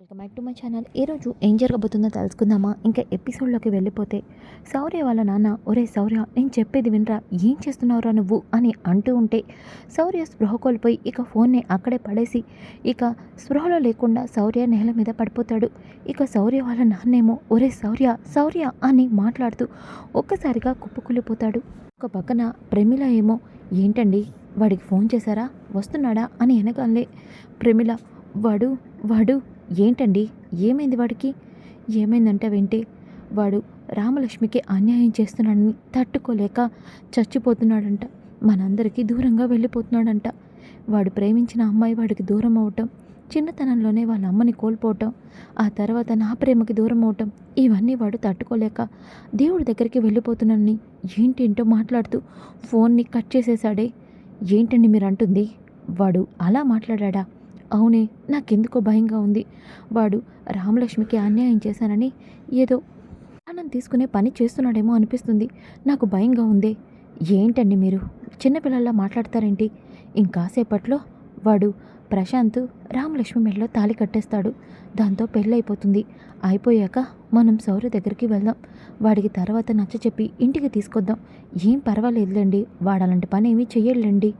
Welcome back to my channel. ఈరోజు ఏం జరగబోతుందో తెలుసుకుందామా? ఇంకా ఎపిసోడ్లోకి వెళ్ళిపోతే శౌర్య వాళ్ళ నాన్న ఒరే శౌర్య నేను చెప్పేది వినరా? ఏం చేస్తున్నావురా నువ్వు? అని అంటూ ఉంటే శౌర్య స్పృహ కోల్పోయి ఇక ఫోన్ని అక్కడే పడేసి ఇక స్పృహలో లేకుండా శౌర్య నేల మీద పడిపోతాడు. ఇక శౌర్య వాళ్ళ నాన్నేమో ఒరే శౌర్య శౌర్య అని మాట్లాడుతూ ఒక్కసారిగా కుప్పకూలిపోతాడు. ఒక పక్కన ప్రమిళ ఏమో ఏంటండి? వాడికి ఫోన్ చేశారా? వస్తున్నాడా? అని వెనకాలే ప్రమిళ వాడు వాడు ఏంటండి? ఏమైంది వాడికి? ఏమైందంట వింటే వాడు రామలక్ష్మికి అన్యాయం చేస్తున్నాడని తట్టుకోలేక చచ్చిపోతున్నాడంట. మనందరికీ దూరంగా వెళ్ళిపోతున్నాడంట. వాడు ప్రేమించిన అమ్మాయి వాడికి దూరం అవటం చిన్నతనంలోనే వాళ్ళ అమ్మని కోల్పోవటం ఆ తర్వాత నా ప్రేమకి దూరం అవటం ఇవన్నీ వాడు తట్టుకోలేక దేవుడి దగ్గరికి వెళ్ళిపోతున్నానని ఏంటేంటో మాట్లాడుతూ ఫోన్ని కట్ చేసేశాడే. ఏంటండి మీరు అంటుంది వాడు అలా మాట్లాడా అవునే నాకెందుకో భయంగా ఉంది. వాడు రామలక్ష్మికి అన్యాయం చేశానని ఏదో ప్రాణం తీసుకునే పని చేస్తున్నాడేమో అనిపిస్తుంది. నాకు భయంగా ఉందే. ఏంటండి మీరు? చిన్నపిల్లల్లా మాట్లాడతారేంటి? ఇంకాసేపట్లో వాడు ప్రశాంత్ రామలక్ష్మి మెడలో తాళి కట్టేస్తాడు. దాంతో పెళ్ళైపోతుంది అయిపోయాక మనం సౌర్య దగ్గరికి వెళ్దాం. వాడికి తర్వాత నచ్చ చెప్పి ఇంటికి తీసుకొద్దాం. ఏం పర్వాలేదులేండి. వాడు అలాంటి పని ఏమీ చెయ్యలేండి.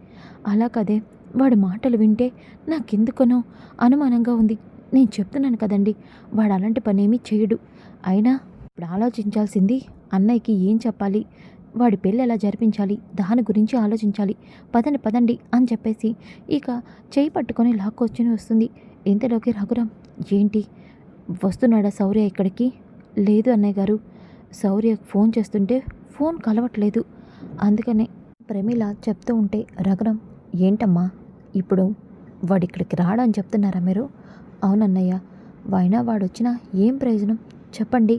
అలా కదే. వాడి మాటలు వింటే నాకెందుకనో అనుమానంగా ఉంది. నేను చెప్తున్నాను కదండి వాడు అలాంటి పనేమీ చేయడు అయినా ఇప్పుడు ఆలోచించాల్సింది అన్నయ్యకి ఏం చెప్పాలి? వాడి పెళ్ళి ఎలా జరిపించాలి? దాని గురించి ఆలోచించాలి. పదండి పదండి అని చెప్పేసి ఇక చేయి పట్టుకొని లాక్కొచ్చుని వస్తుంది. ఇంతలోకి రఘురాం ఏంటి? వస్తున్నాడా శౌర్య ఇక్కడికి? లేదు అన్నయ్య గారు. శౌర్య ఫోన్ చేస్తుంటే ఫోన్ కలవట్లేదు. అందుకనే ప్రమీల చెప్తూ ఉంటే రఘురాం ఏంటమ్మా? ఇప్పుడు వాడు ఇక్కడికి రాడని చెప్తున్నారా మీరు? అవునన్నయ్య వైనా వాడు వచ్చినా ఏం ప్రయోజనం? చెప్పండి.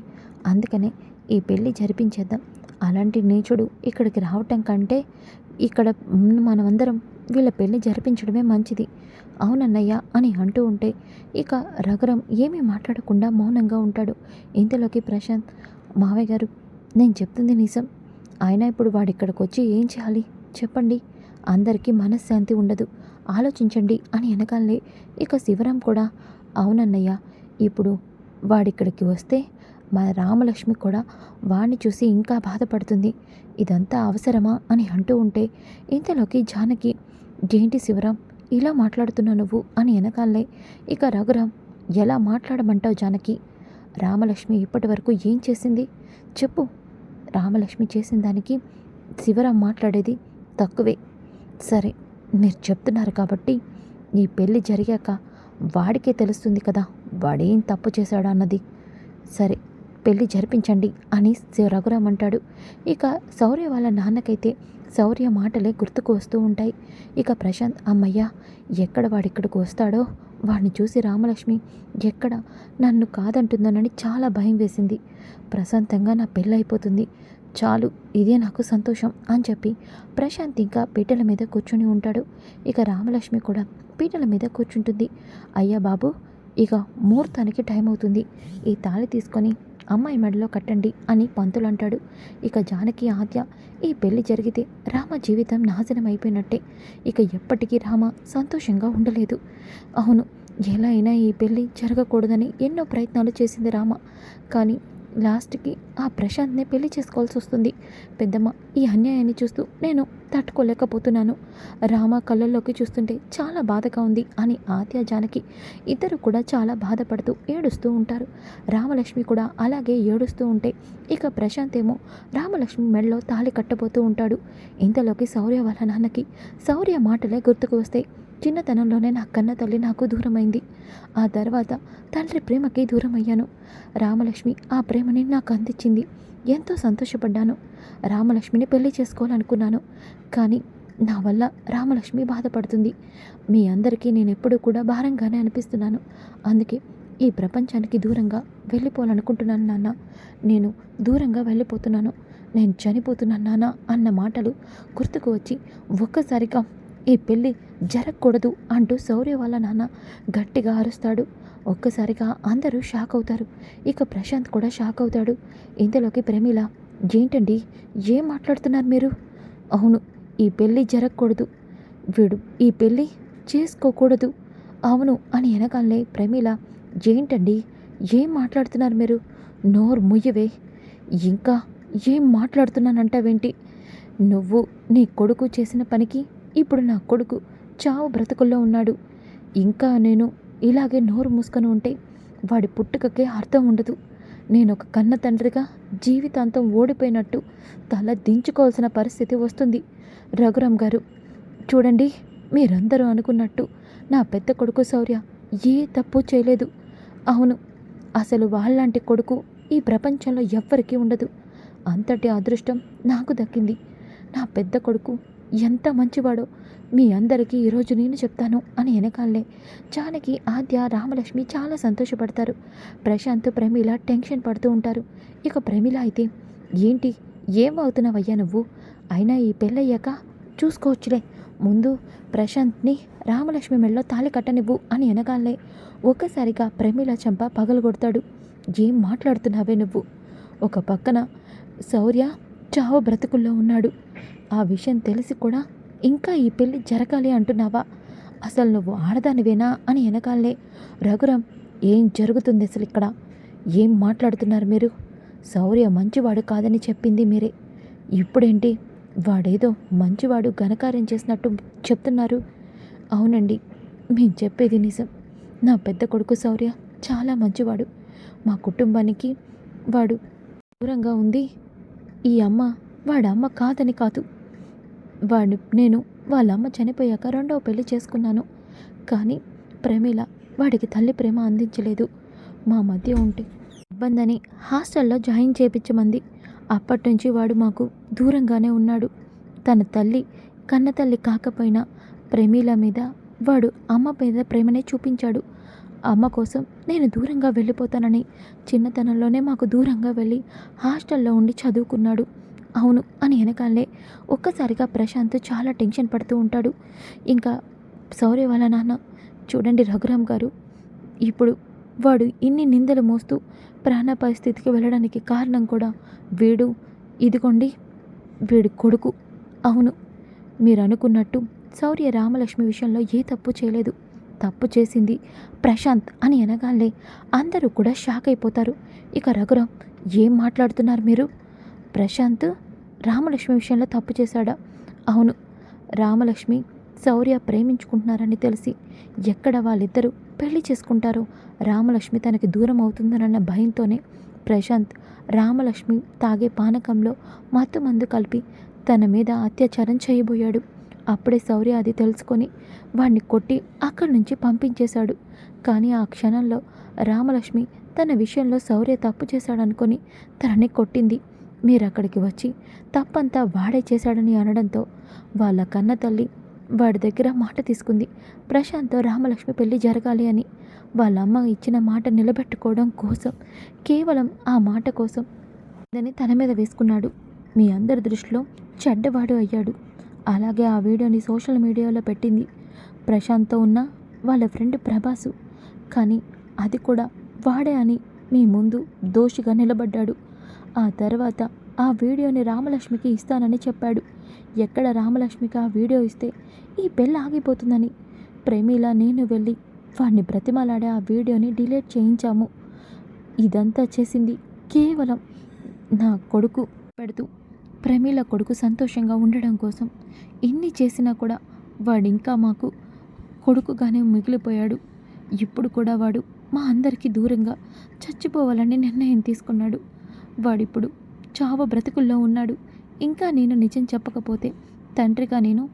అందుకనే ఈ పెళ్ళి జరిపించేద్దాం. అలాంటి నీచుడు ఇక్కడికి రావటం కంటే ఇక్కడ మనమందరం వీళ్ళ పెళ్ళి జరిపించడమే మంచిది. అవునన్నయ్య అని అంటూ ఉంటే ఇక రఘురం ఏమీ మాట్లాడకుండా మౌనంగా ఉంటాడు. ఇంతలోకి ప్రశాంత్ మావయ్య గారు నేను చెప్తుంది నిజం ఆయన ఇప్పుడు వాడు ఇక్కడికి వచ్చి ఏం చేయాలి? చెప్పండి. అందరికీ మనశ్శాంతి ఉండదు. ఆలోచించండి అని అనగానే ఇక శివరాం కూడా అవునన్నయ్య ఇప్పుడు వాడిక్కడికి వస్తే మా రామలక్ష్మి కూడా వాణ్ణి చూసి ఇంకా బాధపడుతుంది. ఇదంతా అవసరమా? అని అంటూ ఉంటే ఇంతలోకి జానకి ఏంటి శివరాం ఇలా మాట్లాడుతున్నా నువ్వు? అని వెనకాలే ఇక రఘురాం ఎలా మాట్లాడమంటావు జానకి? రామలక్ష్మి ఇప్పటి వరకు ఏం చేసింది? చెప్పు. రామలక్ష్మి చేసిన దానికి శివరాం మాట్లాడేది తక్కువే. సరే మీరు చెప్తున్నారు కాబట్టి ఈ పెళ్ళి జరిగాక వాడికే తెలుస్తుంది కదా వాడేం తప్పు చేశాడా అన్నది. సరే పెళ్ళి జరిపించండి అని రఘురామ్ అంటాడు. ఇక శౌర్య వాళ్ళ నాన్నకైతే శౌర్య మాటలే గుర్తుకు వస్తూ ఉంటాయి. ఇక ప్రశాంత్ అమ్మయ్య ఎక్కడ వాడిక్కడికి వస్తాడో? వాడిని చూసి రామలక్ష్మి ఎక్కడ నన్ను కాదంటుందోనని చాలా భయం వేసింది. ప్రశాంతంగా నా పెళ్ళైపోతుంది. చాలు ఇదే నాకు సంతోషం అని చెప్పి ప్రశాంత్ ఇంకా పీటల మీద కూర్చుని ఉంటాడు. ఇక రామలక్ష్మి కూడా పీటల మీద కూర్చుంటుంది. అయ్యా బాబు ఇక ముహూర్తానికి టైం అవుతుంది. ఈ తాళి తీసుకొని అమ్మాయి మెడలో కట్టండి అని పంతులు అంటాడు. ఇక జానకి ఆద్య ఈ పెళ్ళి జరిగితే రామ జీవితం నాశనం అయిపోయినట్టే. ఇక ఎప్పటికీ రామ సంతోషంగా ఉండలేదు. అవును ఎలా అయినా ఈ పెళ్ళి జరగకూడదని ఎన్నో ప్రయత్నాలు చేసింది రామ. కానీ లాస్ట్కి ఆ ప్రశాంత్నే పెళ్ళి చేసుకోవాల్సి వస్తుంది. పెద్దమ్మ ఈ అన్యాయాన్ని చూస్తూ నేను తట్టుకోలేకపోతున్నాను. రామ కళ్ళల్లోకి చూస్తుంటే చాలా బాధగా ఉంది అని ఆత్య జానకి ఇద్దరు కూడా చాలా బాధపడుతూ ఏడుస్తూ ఉంటారు. రామలక్ష్మి కూడా అలాగే ఏడుస్తూ ఉంటే ఇక ప్రశాంత్ ఏమో రామలక్ష్మి మెడలో తాళి కట్టబోతూ ఉంటాడు. ఇంతలోకి శౌర్య వాళ్ళ నాన్నకి శౌర్య మాటలే గుర్తుకు వస్తాయి. చిన్నతనంలోనే నా కన్న తల్లి నాకు దూరమైంది. ఆ తర్వాత తండ్రి ప్రేమకి దూరమయ్యాను. రామలక్ష్మి ఆ ప్రేమని నాకు అందించింది. ఎంతో సంతోషపడ్డాను. రామలక్ష్మిని పెళ్ళి చేసుకోవాలనుకున్నాను. కానీ నా వల్ల రామలక్ష్మి బాధపడుతుంది. మీ అందరికీ నేను ఎప్పుడూ కూడా భారంగానే అనిపిస్తున్నాను. అందుకే ఈ ప్రపంచానికి దూరంగా వెళ్ళిపోవాలనుకుంటున్నాను నాన్న. నేను దూరంగా వెళ్ళిపోతున్నాను. నేను చనిపోతున్నాను నాన్న అన్న మాటలు గుర్తుకు వచ్చి ఒక్కసారిగా ఈ పెళ్ళి జరగకూడదు అంటూ శౌర్య వాళ్ళ నాన్న గట్టిగా అరుస్తాడు. ఒక్కసారిగా అందరూ షాక్ అవుతారు. ఇక ప్రశాంత్ కూడా షాక్ అవుతాడు. ఇంతలోకి ప్రమీల ఏంటండి? ఏం మాట్లాడుతున్నారు మీరు? అవును ఈ పెళ్ళి జరగకూడదు. వీడు ఈ పెళ్ళి చేసుకోకూడదు. అవును అని వెనకాలే ప్రమీల ఏంటండి? ఏం మాట్లాడుతున్నారు మీరు? నోరు ముయ్యవే. ఇంకా ఏం మాట్లాడుతున్నానంటావేంటి? నువ్వు నీ కొడుకు చేసిన పనికి ఇప్పుడు నా కొడుకు చావు బ్రతుకుల్లో ఉన్నాడు. ఇంకా నేను ఇలాగే నోరు మూసుకొని ఉంటే వాడి పుట్టుకకే అర్థం ఉండదు. నేను ఒక కన్న తండ్రిగా జీవితాంతం ఓడిపోయినట్టు తల దించుకోవాల్సిన పరిస్థితి వస్తుంది. రఘురామ్ గారు చూడండి మీరందరూ అనుకున్నట్టు నా పెద్ద కొడుకు శౌర్య ఏ తప్పు చేయలేదు. అవును అసలు వాళ్ళంటి కొడుకు ఈ ప్రపంచంలో ఎవ్వరికీ ఉండదు. అంతటి అదృష్టం నాకు దక్కింది. నా పెద్ద కొడుకు ఎంత మంచివాడో. మీ అందరికీ ఈరోజు నేను చెప్తాను అని వెనకాలే. జానకి ఆద్య రామలక్ష్మి చాలా సంతోషపడతారు. ప్రశాంత్ ప్రమీల టెన్షన్ పడుతూ ఉంటారు. ఇక ప్రమీల అయితే ఏంటి? ఏం అవుతున్నావయ్యా నువ్వు? అయినా ఈ పెళ్ళయ్యాక చూసుకోవచ్చులే. ముందు ప్రశాంత్ని రామలక్ష్మి మెళ్ళలో తాళి కట్టనివ్వు అని వెనకాలే. ఒక్కసారిగా ప్రమీల చంప పగలగొడతాడు. ఏం మాట్లాడుతున్నావే నువ్వు? ఒక పక్కన శౌర్య చావు బ్రతుకుల్లో ఉన్నాడు. ఆ విషయం తెలిసి కూడా ఇంకా ఈ పెళ్ళి జరగాలి అంటున్నావా? అసలు నువ్వు ఆడదానివేనా అని వెనకాలే రఘురం ఏం జరుగుతుంది అసలు ఇక్కడ? ఏం మాట్లాడుతున్నారు మీరు? శౌర్య మంచివాడు కాదని చెప్పింది మీరే. ఇప్పుడేంటి? వాడేదో మంచివాడు ఘనకార్యం చేసినట్టు చెప్తున్నారు. అవునండి మేము చెప్పేది నిజం. నా పెద్ద కొడుకు శౌర్య చాలా మంచివాడు. మా కుటుంబానికి వాడు దూరంగా ఉంది. ఈ అమ్మ వాడమ్మ కాదని కాదు. వాడు నేను వాళ్ళ అమ్మ చనిపోయాక రెండవ పెళ్ళి చేసుకున్నాను. కానీ ప్రమీల వాడికి తల్లి ప్రేమ అందించలేదు. మా మధ్య ఉంటే ఇబ్బందని హాస్టల్లో జాయిన్ చేపించమంది అప్పటి నుంచి వాడు మాకు దూరంగానే ఉన్నాడు. తన తల్లి కన్న తల్లి కాకపోయినా ప్రమీల మీద వాడు అమ్మ మీద ప్రేమనే చూపించాడు. అమ్మ కోసం నేను దూరంగా వెళ్ళిపోతానని చిన్నతనంలోనే మాకు దూరంగా వెళ్ళి హాస్టల్లో ఉండి చదువుకున్నాడు. అవును అని వెనకాలే ఒక్కసారిగా ప్రశాంత్ చాలా టెన్షన్ పడుతూ ఉంటాడు. ఇంకా శౌర్య వాళ్ళ నాన్న చూడండి రఘురామ్ గారు. ఇప్పుడు వాడు ఇన్ని నిందలు మోస్తూ ప్రాణాపాయ స్థితికి వెళ్ళడానికి కారణం కూడా వీడు. ఇదిగోండి వీడి కొడుకు. అవును మీరు అనుకున్నట్టు సౌర్య రామలక్ష్మి విషయంలో ఏ తప్పు చేయలేదు. తప్పు చేసింది ప్రశాంత్ అని అనగానే అందరూ కూడా షాక్ అయిపోతారు. ఇక రఘురామ్ ఏం మాట్లాడుతున్నారు మీరు? ప్రశాంత్ రామలక్ష్మి విషయంలో తప్పు చేశాడా? అవును. రామలక్ష్మి శౌర్య ప్రేమించుకుంటున్నారని తెలిసి ఎక్కడ వాళ్ళిద్దరూ పెళ్ళి చేసుకుంటారో? రామలక్ష్మి తనకి దూరం అవుతుందనన్న భయంతోనే ప్రశాంత్ రామలక్ష్మి తాగే పానకంలో మత్తు మందు కలిపి తన మీద అత్యాచారం చేయబోయాడు. అప్పుడే శౌర్య అది తెలుసుకొని వాణ్ణి కొట్టి అక్కడి నుంచి పంపించేశాడు. కానీ ఆ క్షణంలో రామలక్ష్మి తన విషయంలో శౌర్య తప్పు చేశాడనుకొని తనని కొట్టింది. మీరు అక్కడికి వచ్చి తప్పంతా వాడే చేశాడని అనడంతో వాళ్ళ కన్న తల్లి వాడి దగ్గర మాట తీసుకుంది. ప్రశాంత్తో రామలక్ష్మి పెళ్ళి జరగాలి అని వాళ్ళ అమ్మ ఇచ్చిన మాట నిలబెట్టుకోవడం కోసం కేవలం ఆ మాట కోసం దాన్ని తన మీద వేసుకున్నాడు. మీ అందరి దృష్టిలో చెడ్డవాడు అయ్యాడు. అలాగే ఆ వీడియోని సోషల్ మీడియాలో పెట్టింది ప్రశాంత్తో ఉన్న వాళ్ళ ఫ్రెండ్ ప్రభాసు. కానీ అది కూడా వాడే అని మీ ముందు దోషిగా నిలబడ్డాడు. ఆ తర్వాత ఆ వీడియోని రామలక్ష్మికి ఇస్తానని చెప్పాడు. ఎక్కడ రామలక్ష్మికి ఆ వీడియో ఇస్తే ఈ పెళ్ళి ఆగిపోతుందని. ప్రేమిల నేను వెళ్ళి వాడిని బ్రతిమలాడే ఆ వీడియోని డిలీట్ చేయించాము. ఇదంతా చేసింది కేవలం నా కొడుకు పెడుతూ. ప్రమీల కొడుకు సంతోషంగా ఉండడం కోసం ఇన్ని చేసినా కూడా వాడు ఇంకా మాకు కొడుకుగానే మిగిలిపోయాడు. ఇప్పుడు కూడా వాడు మా అందరికీ దూరంగా చచ్చిపోవాలని నిర్ణయం తీసుకున్నాడు. వాడిప్పుడు చావ బ్రతుకుల్లో ఉన్నాడు. ఇంకా నేను నిజం చెప్పకపోతే తండ్రిగా నేను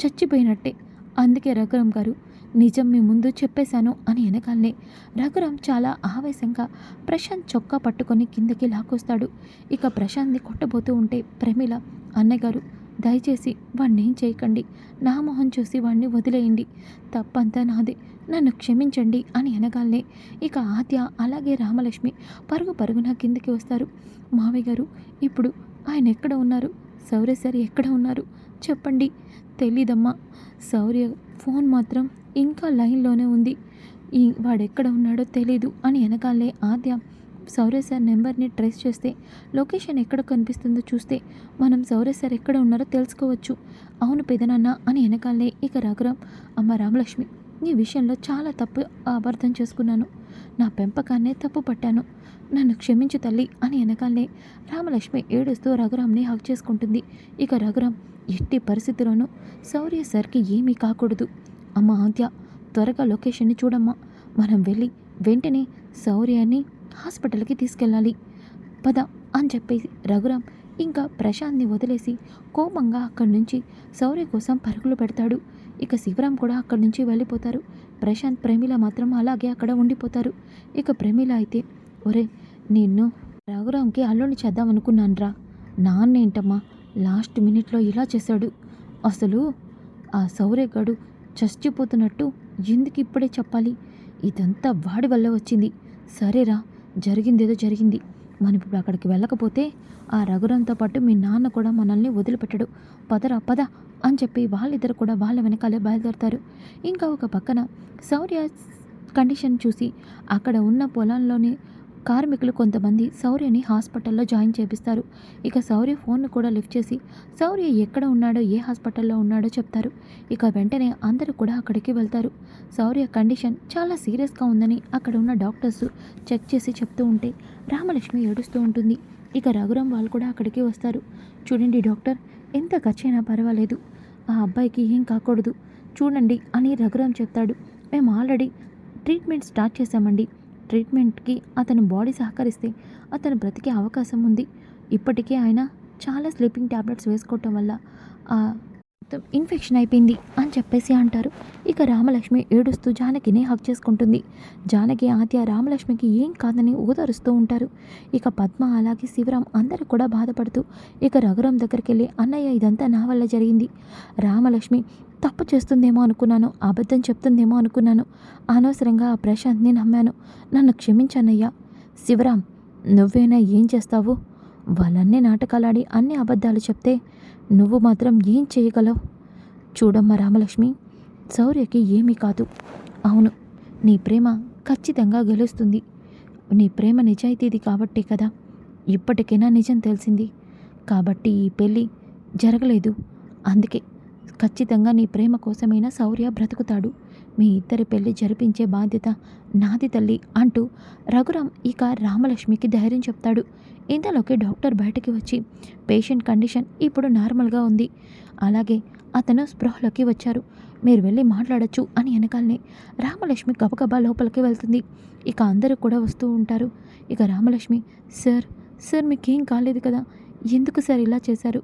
చచ్చిపోయినట్టే. అందుకే రఘురామ్ గారు నిజం మీ ముందు చెప్పేశాను అని వెనకాలనే. రఘురామ్ చాలా ఆవేశంగా ప్రశాంత్ చొక్కా పట్టుకొని కిందకి లాక్కొస్తాడు. ఇక ప్రశాంత్ని కొట్టబోతూ ఉంటే ప్రమిళ అన్నగారు దయచేసి వాడిని చేయకండి. నా మొహం చూసి వాడిని వదిలేయండి. తప్పంతా నాదే. నన్ను క్షమించండి అని అనగానే ఇక ఆద్య అలాగే రామలక్ష్మి పరుగు పరుగున కిందకి వస్తారు. మావయ్య గారు ఇప్పుడు ఆయన ఎక్కడ ఉన్నారు? శౌర్య సార్ ఎక్కడ ఉన్నారు? చెప్పండి. తెలీదమ్మా. సౌర్య ఫోన్ మాత్రం ఇంకా లైన్లోనే ఉంది. ఈ వాడెక్కడ ఉన్నాడో తెలీదు అని వెనకాలే ఆద్య సౌర్య సార్ నెంబర్ని ట్రేస్ చేస్తే లొకేషన్ ఎక్కడ కనిపిస్తుందో చూస్తే మనం సౌర్య సార్ ఎక్కడ ఉన్నారో తెలుసుకోవచ్చు. అవును పెదనాన్న అని వెనకాలే ఇక రఘురాం అమ్మ రామలక్ష్మి నీ విషయంలో చాలా తప్పు అపార్థం చేసుకున్నాను. నా పెంపకాన్నే తప్పు పట్టాను. నన్ను క్షమించు తల్లి అని వెనకాలే రామలక్ష్మి ఏడుస్తూ రఘురామ్ని హక్ చేసుకుంటుంది. ఇక రఘురామ్ ఎట్టి పరిస్థితిలోనూ సౌర్య సార్కి ఏమీ కాకూడదు. అమ్మ ఆద్య త్వరగా లొకేషన్ని చూడమ్మా. మనం వెళ్ళి వెంటనే శౌర్యాన్ని హాస్పిటల్కి తీసుకెళ్ళాలి. పద అని చెప్పేసి రఘురామ్ ఇంకా ప్రశాంత్ని వదిలేసి కోపంగా అక్కడి నుంచి శౌర్య కోసం పరుగులు పెడతాడు. ఇక శివరాం కూడా అక్కడి నుంచి వెళ్ళిపోతారు. ప్రశాంత్ ప్రమీల మాత్రం అలాగే అక్కడ ఉండిపోతారు. ఇక ప్రమీల అయితే ఒరే నిన్ను రఘురామ్కి అల్లుని చేద్దాం అనుకున్నానరా. నాన్నేంటమ్మా లాస్ట్ మినిట్లో ఇలా చేశాడు. అసలు ఆ సౌరేగాడు చచ్చిపోతున్నట్టు ఎందుకు ఇప్పుడే చెప్పాలి? ఇదంతా వాడి వల్ల వచ్చింది. సరేరా జరిగిందేదో జరిగింది. మనం ఇప్పుడు అక్కడికి వెళ్ళకపోతే ఆ రఘురాంతో పాటు మీ నాన్న కూడా మనల్ని వదిలిపెట్టడు. పదరా పద అని చెప్పి వాళ్ళిద్దరు కూడా వాళ్ళ వెనకాలే బయలుదేరుతారు. ఇంకా ఒక పక్కన శౌర్య కండిషన్ చూసి అక్కడ ఉన్న పొలంలోని కార్మికులు కొంతమంది శౌర్యని హాస్పిటల్లో జాయిన్ చేపిస్తారు. ఇక శౌర్య ఫోన్ను కూడా లిఫ్ట్ చేసి శౌర్య ఎక్కడ ఉన్నాడో ఏ హాస్పిటల్లో ఉన్నాడో చెప్తారు. ఇక వెంటనే అందరూ కూడా అక్కడికి వెళ్తారు. శౌర్య కండిషన్ చాలా సీరియస్గా ఉందని అక్కడ ఉన్న డాక్టర్స్ చెక్ చేసి చెప్తూ ఉంటే రామలక్ష్మి ఏడుస్తూ ఉంటుంది. ఇక రఘురాం వాళ్ళు కూడా అక్కడికి వస్తారు. చూడండి డాక్టర్ ఎంత ఖర్చైనా పర్వాలేదు. ఆ అబ్బాయికి ఏం కాకూడదు. చూడండి అని రఘురాం చెప్తాడు. మేము ఆల్రెడీ ట్రీట్మెంట్ స్టార్ట్ చేశామండి. ట్రీట్మెంట్కి అతని బాడీ సహకరిస్తే అతను బ్రతికే అవకాశం ఉంది. ఇప్పటికే ఆయన చాలా స్లీపింగ్ ట్యాబ్లెట్స్ వేసుకోవటం వల్ల మొత్తం ఇన్ఫెక్షన్ అయిపోయింది అని చెప్పేసి అంటారు. ఇక రామలక్ష్మి ఏడుస్తూ జానకిని హక్ చేసుకుంటుంది. జానకి ఆత్య రామలక్ష్మికి ఏం కాదని ఊదరుస్తూ ఉంటారు. ఇక పద్మ అలాగే శివరాం అందరూ కూడా బాధపడుతూ ఇక రఘురాం దగ్గరికి వెళ్ళి అన్నయ్య ఇదంతా నా వల్ల జరిగింది. రామలక్ష్మి తప్పు చేస్తుందేమో అనుకున్నాను అబద్ధం చెప్తుందేమో అనుకున్నాను. అనవసరంగా ఆ ప్రశాంత్ని నమ్మాను. నన్ను క్షమించానయ్యా. శివరాం నువ్వేనా ఏం చేస్తావు? వాళ్ళన్నీ నాటకాలాడి అన్ని అబద్ధాలు చెప్తే నువ్వు మాత్రం ఏం చేయగలవు? చూడమ్మా రామలక్ష్మి శౌర్యకి ఏమీ కాదు. అవును నీ ప్రేమ ఖచ్చితంగా గెలుస్తుంది. నీ ప్రేమ నిజాయితీది కాబట్టే కదా ఇప్పటికైనా నిజం తెలిసింది. కాబట్టి ఈ పెళ్ళి జరగలేదు. అందుకే ఖచ్చితంగా నీ ప్రేమ కోసమైనా శౌర్య బ్రతుకుతాడు. మీ ఇద్దరి పెళ్ళి జరిపించే బాధ్యత నాది తల్లి అంటూ రఘురామ్ ఇక రామలక్ష్మికి ధైర్యం చెప్తాడు. ఇంతలోకి డాక్టర్ బయటికి వచ్చి పేషెంట్ కండిషన్ ఇప్పుడు నార్మల్గా ఉంది. అలాగే అతను స్పృహలోకి వచ్చారు. మీరు వెళ్ళి మాట్లాడొచ్చు అని వెనకాలనే రామలక్ష్మి గబగబా లోపలికి వెళ్తుంది. ఇక అందరూ కూడా వస్తూ ఉంటారు. ఇక రామలక్ష్మి సార్ సార్ మీకేం కాలేదు కదా? ఎందుకు సార్ ఇలా చేశారు?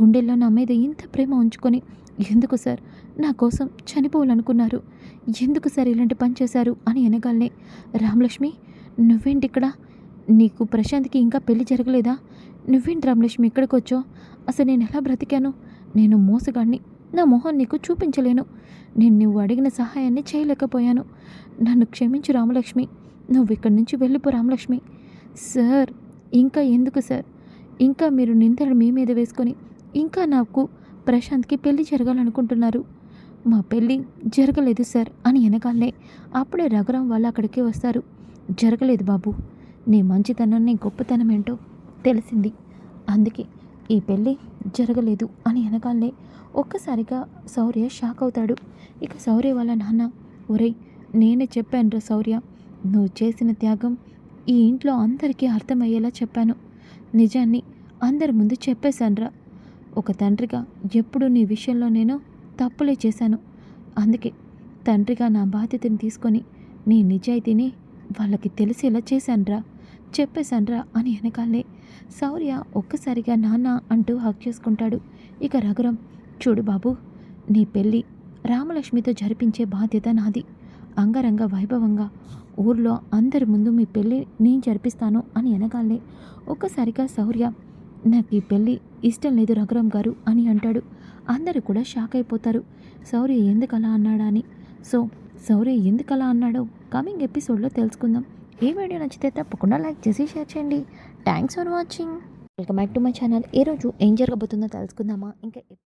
గుండెల్లో నా మీద ఇంత ప్రేమ ఉంచుకొని ఎందుకు సార్? నా కోసం చనిపోవాలనుకున్నారు. ఎందుకు సార్ ఇలాంటి పని చేశారు అని వెనకాలనే రామలక్ష్మి నువ్వేంటి ఇక్కడ నీకు ప్రశాంత్కి ఇంకా పెళ్ళి జరగలేదా? నువ్వేంటి రామలక్ష్మి ఇక్కడికి వచ్చో అసలు నేను ఎలా బ్రతికాను? నేను మోసగాడిని నా మొహం నీకు చూపించలేను. నేను నువ్వు అడిగిన సహాయాన్ని చేయలేకపోయాను. నన్ను క్షమించు రామలక్ష్మి. నువ్వు ఇక్కడి నుంచి వెళ్ళిపో రామలక్ష్మి. సార్ ఇంకా ఎందుకు సార్? ఇంకా మీరు నిందలు మీ మీద వేసుకొని ఇంకా నాకు ప్రశాంత్కి పెళ్ళి జరగాలనుకుంటున్నారు. మా పెళ్ళి జరగలేదు సార్ అని వెనకాలనే అప్పుడే రఘురాం వాళ్ళు అక్కడికి వస్తారు. జరగలేదు బాబు నీ మంచితనం నీ గొప్పతనం ఏంటో తెలిసింది. అందుకే ఈ పెళ్ళి జరగలేదు అని వెనకాలనే ఒక్కసారిగా శౌర్య షాక్ అవుతాడు. ఇక శౌర్య వాళ్ళ నాన్న ఒరేయ్ నేనే చెప్పానురా శౌర్య నువ్వు చేసిన త్యాగం ఈ ఇంట్లో అందరికీ అర్థమయ్యేలా చెప్పాను. నిజాన్ని అందరి ముందు చెప్పేశానురా ఒక తండ్రిగా ఎప్పుడు నీ విషయంలో నేను తప్పులే చేశాను. అందుకే తండ్రిగా నా బాధ్యతని తీసుకొని నీ నిజాయితీని వాళ్ళకి తెలిసేలా చేశానురా చెప్పేశాన్రా అని వెనకాలే శౌర్య ఒక్కసారిగా నాన్న అంటూ హక్ చేసుకుంటాడు. ఇక రఘురం చూడు బాబు నీ పెళ్ళి రామలక్ష్మితో జరిపించే బాధ్యత నాది. అంగరంగ వైభవంగా ఊర్లో అందరి ముందు మీ పెళ్ళి నేను జరిపిస్తాను అని వెనకాలనే ఒక్కసారిగా శౌర్య నాకు ఈ పెళ్ళి ఇష్టం లేదు రఘురామ్ గారు అని అంటాడు. అందరూ కూడా షాక్ అయిపోతారు. శౌర్య ఎందుకు అలా అన్నాడా అని. సో శౌర్య ఎందుకు అలా అన్నాడో కమింగ్ ఎపిసోడ్లో తెలుసుకుందాం. ఈ వీడియో నచ్చితే తప్పకుండా లైక్ చేసి షేర్ చేయండి. Thanks for watching. Welcome back to my channel. ఈరోజు ఏం జరగబోతుందో తెలుసుకుందామా? ఇంకా